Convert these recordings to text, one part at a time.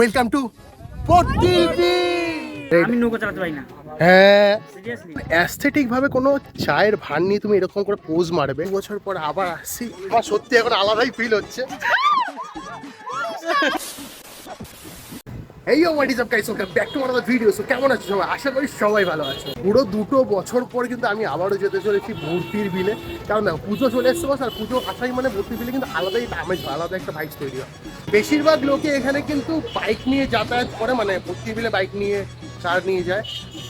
Welcome to পটিভি আমি নৌকো চালাতে পারি না। হ্যাঁ। অ্যাস্থেটিক ভাবে কোনো চায়ের ভার নিয়ে তুমি এরকম করে পোজ মারবে। দু বছর পর আবার আসছি। আমার সত্যি এখন আলাদাই ফিল হচ্ছে। এই what is up guys welcome back to another video so কেমন আছো সবাই? আশা করি সবাই ভালো আছো। পুরো দুটো বছর পর কিন্তু আমি আবারও যেতে চলেছি ভর্তির বিলে। কারণ দেখো পুজো চলে এসছে বস, আর পুজো আসাই মানে ভর্তির বিলে কিন্তু আলাদাই আমেজ আলাদা একটা বাইক তৈরি হয়। বেশিরভাগ লোকে এখানে কিন্তু বাইক নিয়ে যাতায়াত করে মানে ভর্তির বিলে বাইক নিয়ে চার নিয়ে যায়।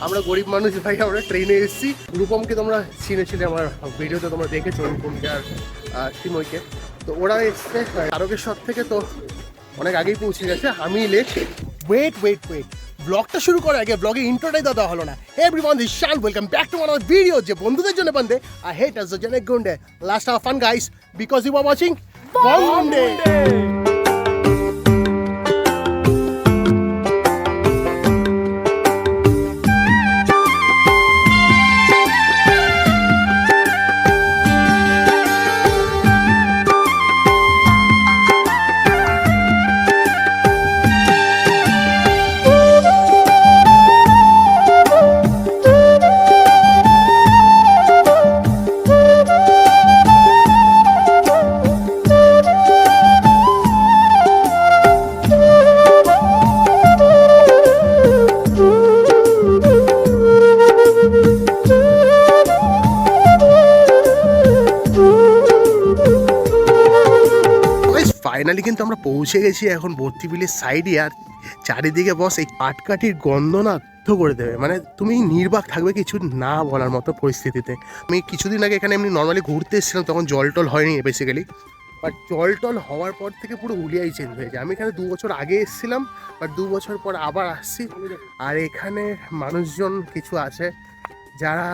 আমরা গরিব মানুষ ভাই, আমরা ট্রেনে এসেছি। রূপমকে তোমরা চিনেছিলে আমার ভিডিওতে তোমরা দেখেছ রূপমকে আর সিময়কে তো ওরা এসছে। তারকেশ্বর থেকে তো অনেক আগেই পৌঁছে গেছে। আমি লেট ওয়েট ওয়েট ওয়েট ব্লগটা শুরু করার আগে ব্লগে ইন্ট্রোটাই দেওয়া হলো না। Everyone this Shan welcome back to আমার ভিডিও যে বন্ধুদের জন্য বন্ধে আই হেট আস দ্য জেনেক গুন্ডে last our fun guys because you are watching বন্ডে পৌঁছে গেছি এখন ভর্তি বিলের সাইডে আর চারিদিকে বস এই কাটকাটির গন্ধ না করে দেবে। মানে তুমি নির্বাক থাকবে কিছু না বলার মতো পরিস্থিতিতে। আমি কিছুদিন আগে এখানে এমনি নর্মালি ঘুরতে এসেছিলাম, তখন জল টল হয়নি বেসিক্যালি বাট জল টল হওয়ার পর থেকে পুরো উলিয়াই চেঞ্জ হয়ে যায়। আমি এখানে দু বছর আগে এসেছিলাম বাট দু বছর পর আবার আসছি। আর এখানে মানুষজন কিছু আছে যারা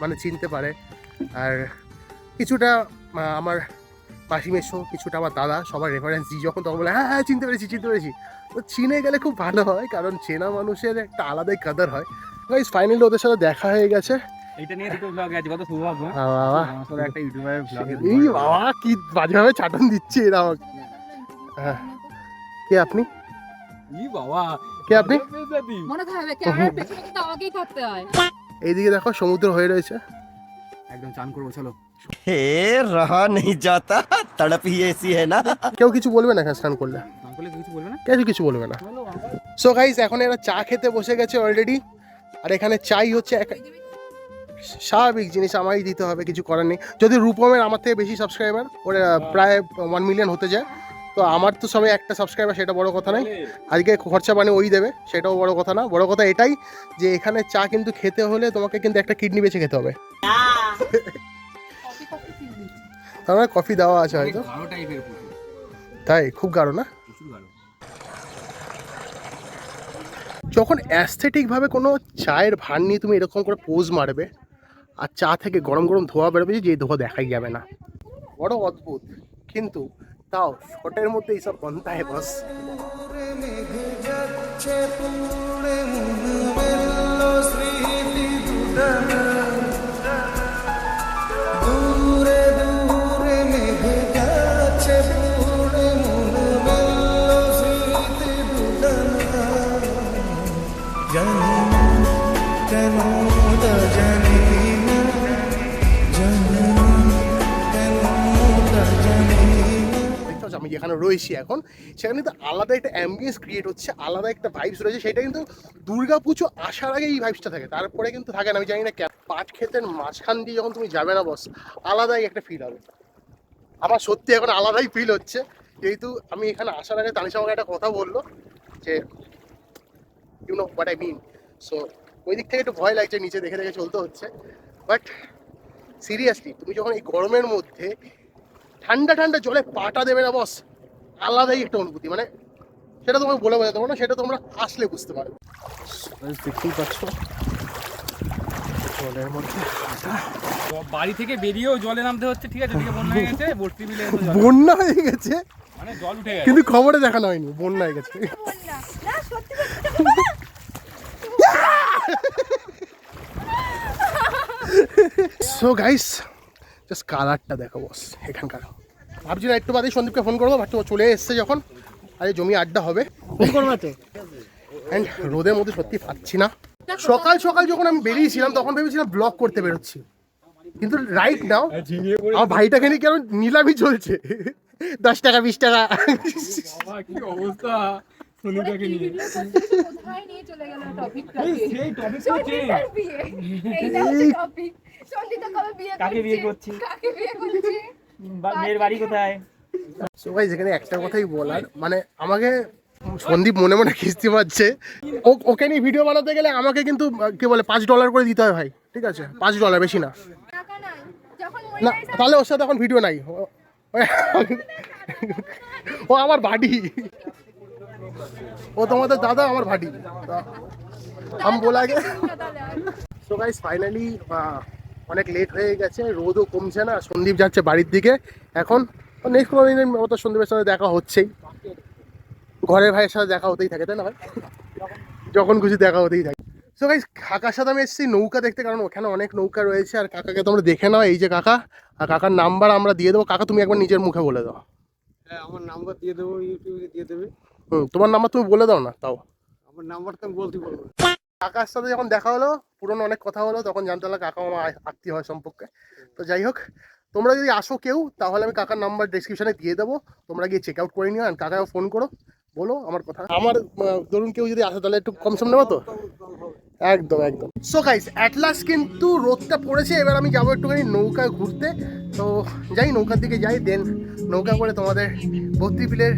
মানে চিনতে পারে। আর কিছুটা আমার মাসি মেশো কিছুটা আমার দাদা সবার রেফারেন্স দিই যখন তখন বলে হ্যাঁ হ্যাঁ চিনতে পেরেছি চিনতে পেরেছি। তো চিনে গেলে খুব ভালো হয় কারণ চেনা মানুষের একটা আলাদাই কাদার হয়। গাইজ ফাইনালি ওদের সাথে দেখা হয়ে গেছে। এইটা নিয়ে দুটো ব্লগ আছে কত সৌভাগ্য বাবা আমার একটা ইউটিউবারের ব্লগ এই বাবা কি বাজেভাবে চাটন দিচ্ছে এরা আমাকে। হ্যাঁ। কে আপনি? ই বাবা। কে আপনি? মনে থাকবে ক্যামেরার পেছনে কিন্তু আমাকেই থাকতে হয়। এইদিকে দেখো সমুদ্র হয়ে রয়েছে। একদম চান করব চলো। হে রহা নেই যাতা তড়পই এসি হে না। কেউ কিছু বলবে না এখানে স্নান করলে? কিছু কিছু বলবে না। সো গাইস এখন এরা চা খেতে বসে গেছে অলরেডি আর এখানে চাই হচ্ছে এক স্বাভাবিক জিনিস আমারই দিতে হবে কিছু করার নেই। যদি রূপমের আমার থেকে বেশি সাবস্ক্রাইবার ওরা প্রায় ওয়ান মিলিয়ন হতে যায়। তো আমার তো সবাই একটা সাবস্ক্রাইবার সেটা বড় কথা নয়। আজকে খরচা মানে ওই দেবে সেটাও বড় কথা না। বড় কথা এটাই যে এখানে চা কিন্তু খেতে হলে তোমাকে কিন্তু একটা কিডনি বেছে খেতে হবে। তার মানে কফি দেওয়া আছে হয়তো। তাই? খুব গাঢ় না? যখন অ্যাস্থেটিকভাবে কোনো চায়ের ভার নিয়ে তুমি এরকম করে পোজ মারবে আর চা থেকে গরম গরম ধোয়া বেরোবে যে ধোয়া দেখাই যাবে না। বড় অদ্ভুত। কিন্তু তাও শটের মধ্যে এইসব বন্ধায় বস। আমি যেখানে রয়েছি এখন, সেখানে কিন্তু আলাদা একটা অ্যাম্বিয়েন্স ক্রিয়েট হচ্ছে, আলাদা একটা ভাইবস রয়েছে, সেটা কিন্তু দুর্গা পুজো আসার আগে এই ভাইবসটা থাকে, তারপরে কিন্তু থাকে না, আমি জানি না পাট ক্ষেতের মাঝখান দিয়ে যখন তুমি যাবে না বস আলাদাই একটা ফিল হবে। আমার সত্যি এখন আলাদাই ফিল হচ্ছে, যেহেতু আমি এখানে আসার আগে তানিশ আমাকে একটা কথা বলল, যে you know what I mean so ওই দিক থেকে একটু ভয় লাগছে, নিচে দেখে দেখে চলতে হচ্ছে। বাট সিরিয়াসলি তুমি যখন এই গরমের মধ্যে ঠান্ডা ঠান্ডা জলে পাটা দেবে না বস আলাদাই একটা অনুভূতি মানে সেটা তোমাকে বলে বোঝাতে পারব না সেটা তোমরা আসলে বুঝতে পারবে। দেখতেই পাচ্ছ? জলের মধ্যে বাড়ি থেকে বেরিয়েও জলে নামতে হচ্ছে ঠিক আছে বন্যা হয়ে গেছে ভর্তি জল। বন্যা হয়ে গেছে? মানে জল উঠে গেছে। কিন্তু খবরে দেখানো হয়নি বন্যা হয়ে গেছে। সো গাইস জাস্ট কালারটা দেখো বস এখানকার। ভাবছি না একটু বাদেই সন্দীপকে ফোন করব বাট চলে এসছে যখন। আরে জমি আড্ডা হবে। ফোন করবা তো And রোদের মধ্যে সত্যি পাচ্ছি না। সকাল সকাল যখন আমি বেরিয়েছিলাম তখন ভেবেছিলাম ব্লগ করতে বেরোচ্ছি। কিন্তু রাইট নাও আমার ভাইটাকে নিয়ে কেন নিলামই চলছে? দশ টাকা বিশ টাকা। কি অবস্থা? সনিকাকে নিয়ে। কোথায় নিয়ে চলে গেল টপিকটা সেই টপিকটা চেঞ্জ এইটা টপিক সঞ্জিতা কবে বিয়ে কাকে বিয়ে করছি? কাকে বিয়ে করছি? মেয়ের বাড়ি কোথায়? সবাই যেখানে একটা কথাই বলার। মানে আমাকে সন্দীপ মনে মনে কিস্তি পাচ্ছে ও- ওকে নিয়ে ভিডিও বানাতে গেলে আমাকে কিন্তু কি বলে পাঁচ ডলার করে দিতে হয় ভাই ঠিক আছে? পাঁচ ডলার বেশি না। টাকা নাই। যখন না তাহলে ওর সাথে এখন ভিডিও নাই। ও- ও আমার ভাডি ও তোমাদের দাদা আমার ভাডি আমি বলা আগে সো গাইস ফাইনালি অনেক লেট হয়ে গেছে রোদও কমছে না সন্দীপ যাচ্ছে বাড়ির দিকে। এখন নেক্সট কোনো দিনের মতো সন্দীপের সাথে দেখা হচ্ছেই। ঘরের ভাইয়ের সাথে দেখা হতেই থাকে তাই না ভাই? যখন খুশি দেখা হতেই থাকে। সো গাইস কাকার সাথে আমি এসেছি নৌকা দেখতে কারণ ওখানে অনেক নৌকা রয়েছে আর কাকাকে তোমরা দেখে নাও এই যে কাকা। আর কাকার নাম্বার আমরা দিয়ে দেবো। কাকা তুমি একবার নিজের মুখে বলে দাও। হ্যাঁ আমার নাম্বার দিয়ে দেবো ইউটিউবে দিয়ে দেবে। হুম তোমার নাম্বার তুমি বলে দাও না তাও। আমার নাম্বার তো আমি বলতে না। কাকার সাথে যখন দেখা হলো, পুরনো অনেক কথা হলো, তখন জানতে পারলাম কাকা আমার আত্মীয় হয় সম্পর্কে। তো যাই হোক, তোমরা যদি আসো কেউ, তাহলে আমি কাকার নাম্বার ডিসক্রিপশনে দিয়ে দেবো। তোমরা গিয়ে চেক আউট করে নিও আর কাকাকে ফোন করো। বলো আমার কথা। আমার ধরুন কেউ যদি আসে, তাহলে একটু কম সম নেব তো? একদম একদম। সো গাইস অ্যাট লাস্ট কিন্তু রোদটা পড়েছে, এবার আমি যাব একটুখানি নৌকা ঘুরতে। তো যাই নৌকার দিকে যাই দেন নৌকা করে তোমাদের বিলের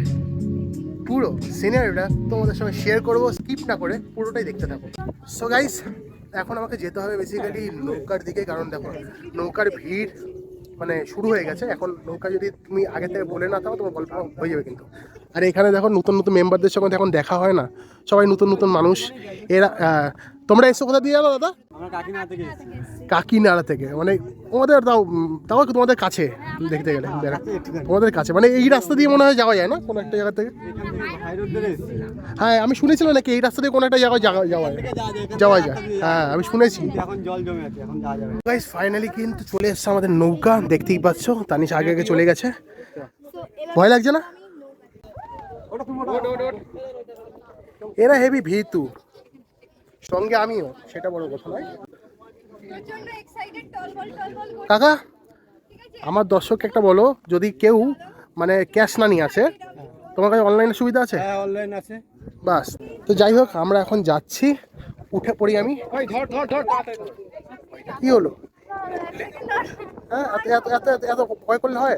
পুরো সিনারিটা তোমাদের সঙ্গে শেয়ার করব স্কিপ না করে পুরোটাই দেখতে থাকো। সো গাইস এখন আমাকে যেতে হবে বেসিক্যালি নৌকার দিকে, কারণ দেখো, নৌকার ভিড় মানে শুরু হয়ে গেছে। এখন নৌকা যদি তুমি আগে থেকে বলে না থাকো, তোমার গল্প হয়ে যাবে কিন্তু। আর এখানে দেখো নতুন নতুন মেম্বারদের সঙ্গে এখন দেখা হয় না। সবাই নতুন নতুন মানুষ। এরা তোমরা এসো কোথা দিয়ে জানো দাদা। কাকিনাড়া থেকে। মানে তোমাদের তাও তাও তোমাদের কাছে? দেখতে গেলে দেখা- তোমাদের কাছে। মানে এই রাস্তা দিয়ে মনে হয় যাওয়া যায় না কোনো একটা জায়গা থেকে। হ্যাঁ আমি শুনেছিলাম নাকি এই রাস্তা দিয়ে কোনো একটা জায়গায় যাওয়া যাওয়া যায়। যাওয়া যায়, হ্যাঁ আমি শুনেছি। কিন্তু এখন জল জমে আছে এখন যাওয়া যাবে না। গাইস ফাইনালি কিন্তু চলে এসছে আমাদের নৌকা। দেখতেই পাচ্ছ তানিশ আগে আগে চলে গেছে। ভয় লাগছে না? এরা হেভি ভীতু। সঙ্গে আমিও সেটা বড় কথা নয়। কাকা আমার দর্শককে একটা বলো যদি কেউ মানে ক্যাশ না নিয়ে আসে তোমার কাছে অনলাইনে সুবিধা আছে? হ্যাঁ অনলাইন আছে। বাস তো যাই হোক আমরা এখন যাচ্ছি উঠে পড়ি আমি। কি হলো? হ্যাঁ এত এত এত ভয় করলে হয়?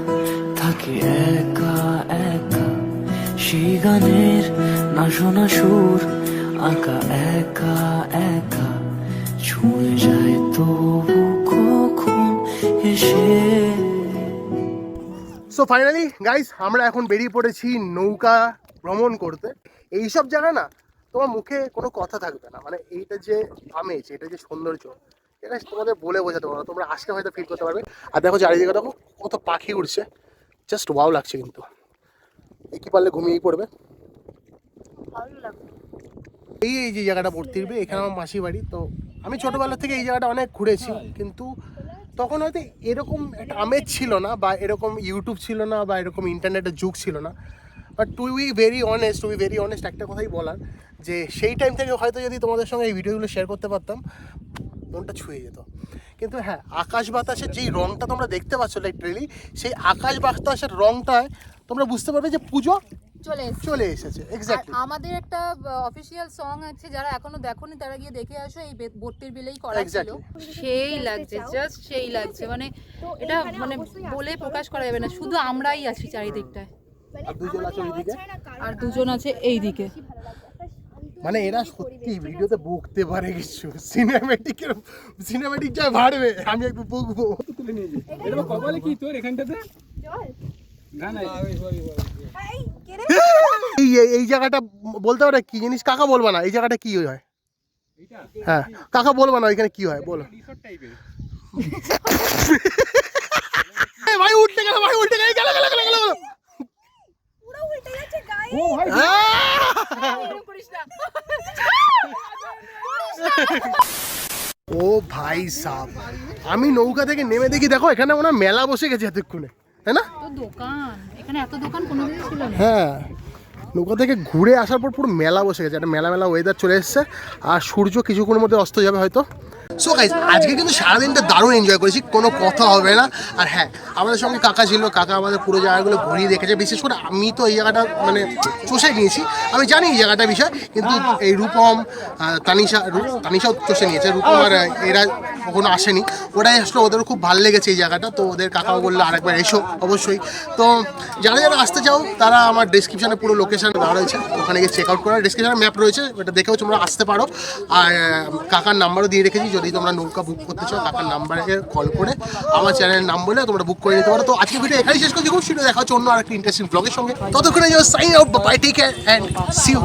থাকে একা একা। সেই গানের না শোনা সুর, আঁকা একা একা। ছুঁয়ে যায় তবু কখন এসে সো ফাইনালি গাইস আমরা এখন বেরিয়ে পড়েছি নৌকা ভ্রমণ করতে। এইসব জায়গা না, তোমার মুখে কোনো কথা থাকবে না। মানে এইটা যে আমেজ এটা যে সৌন্দর্য, এটা তোমাদের বলে বোঝাতে পারব না। তোমরা আসলে হয়তো ফিল করতে পারবে। আর দেখো চারিদিকে দেখো, কত পাখি উড়ছে। জাস্ট ওয়াও লাগছে কিন্তু। কি পারলে ঘুমিয়েই পড়বে? এই এই যে জায়গাটা ভর্তি হবে এখানে আমার মাসি বাড়ি তো আমি ছোটবেলা থেকে এই জায়গাটা অনেক ঘুরেছি কিন্তু তখন হয়তো এরকম একটা আমেজ ছিল না বা এরকম ইউটিউব ছিল না বা এরকম ইন্টারনেটের যুগ ছিল না। But to we very honest to be very honest একটা কথাই বলার যে সেই টাইম থেকে হয়তো যদি তোমাদের সঙ্গে এই ভিডিওগুলো শেয়ার করতে পারতাম মনটা ছুঁয়ে যেত। কিন্তু হ্যাঁ আকাশ বাতাসের যেই রঙটা তোমরা দেখতে পাচ্ছ লিটারেলি সেই আকাশ বাতাসের রঙটায় তোমরা বুঝতে পারবে যে পুজো চলে এসছে। চলে এসেছে আর এক্স্যাক্টলি আমাদের একটা অফিসিয়াল সং আছে যারা এখনও দেখোনি তারা গিয়ে দেখে আসো এই বে- ভর্তির বিলেই করা ছিল। সেই লাগছে জাস্ট সেই লাগছে মানে এটা মানে বলে প্রকাশ করা যাবে না শুধু আমরাই আছি চারিদিকটায়। আর দুজন আছে ওইদিকে আর দুজন আছে এই দিকে মানে এরা সত্যি ভিডিওতে বকতে পারে কিছু। সিনেমেটিক সিনেমেটিক যা বাড়বে আমি একটু বকবো। এটা কপালে কি তোর এখানটাতে? না না এই জায়গাটা বলতে পারে কি জিনিস? কাকা বলবা না এই জায়গাটা কি হয়? হ্যাঁ কাকা বলবা না এখানে কি হয়? বলো। রিসোর্ট ভাই উঠতে গেল ভাই উঠতে গেল গেল গেল গেল। ও ভাই সাহ আমি নৌকা থেকে নেমে দেখি দেখো এখানে হয় মেলা বসে গেছে এতক্ষণে তাই না? দোকান এখানে এত দোকান কোনো ছিল না। হ্যাঁ নৌকা থেকে ঘুরে আসার পর পুরো মেলা বসে গেছে একটা মেলা মেলা ওয়েদার চলে এসছে আর সূর্য কিছুক্ষণের মধ্যে অস্ত যাবে হয়তো। সো গাইজ আজকে কিন্তু সারাদিনটা দারুণ এনজয় করেছি, কোনো কথা হবে না। আর হ্যাঁ আমাদের সঙ্গে কাকা ছিল, কাকা আমাদের পুরো জায়গাগুলো ঘুরিয়ে দেখেছে, বিশেষ করে আমি তো এই জায়গাটা মানে চষে নিয়েছি। আমি জানি এই জায়গাটা বিষয়, কিন্তু এই রূপম তানিশা তানিশাও চষে নিয়েছে, রূপম আর এরা কখনো আসেনি। ওটাই আসলো, ওদেরও খুব ভালো লেগেছে এই জায়গাটা, তো ওদের কাকাও বলল আরেকবার এসো অবশ্যই। তো যারা যারা আসতে চাও, তারা আমার ডিসক্রিপশনে পুরো লোকেশন দেওয়া রয়েছে, ওখানে গিয়ে চেক আউট করার ডিসক্রিপশনে ম্যাপ রয়েছে, ওটা দেখেও তোমরা আসতে পারো। আর কাকার নাম্বারও দিয়ে রেখেছি যদি তোমরা নৌকা বুক করতে চাও কাকার নাম্বারে কল করে আমার চ্যানেলের নাম বলে তোমরা বুক করে নিতে পারো। তো আজকে ভিডিও এখানেই শেষ করছি খুব দেখা হচ্ছে অন্য আরেকটি ইন্টারেস্টিং ব্লগের সঙ্গে। ততক্ষণে sign out bye take care and see you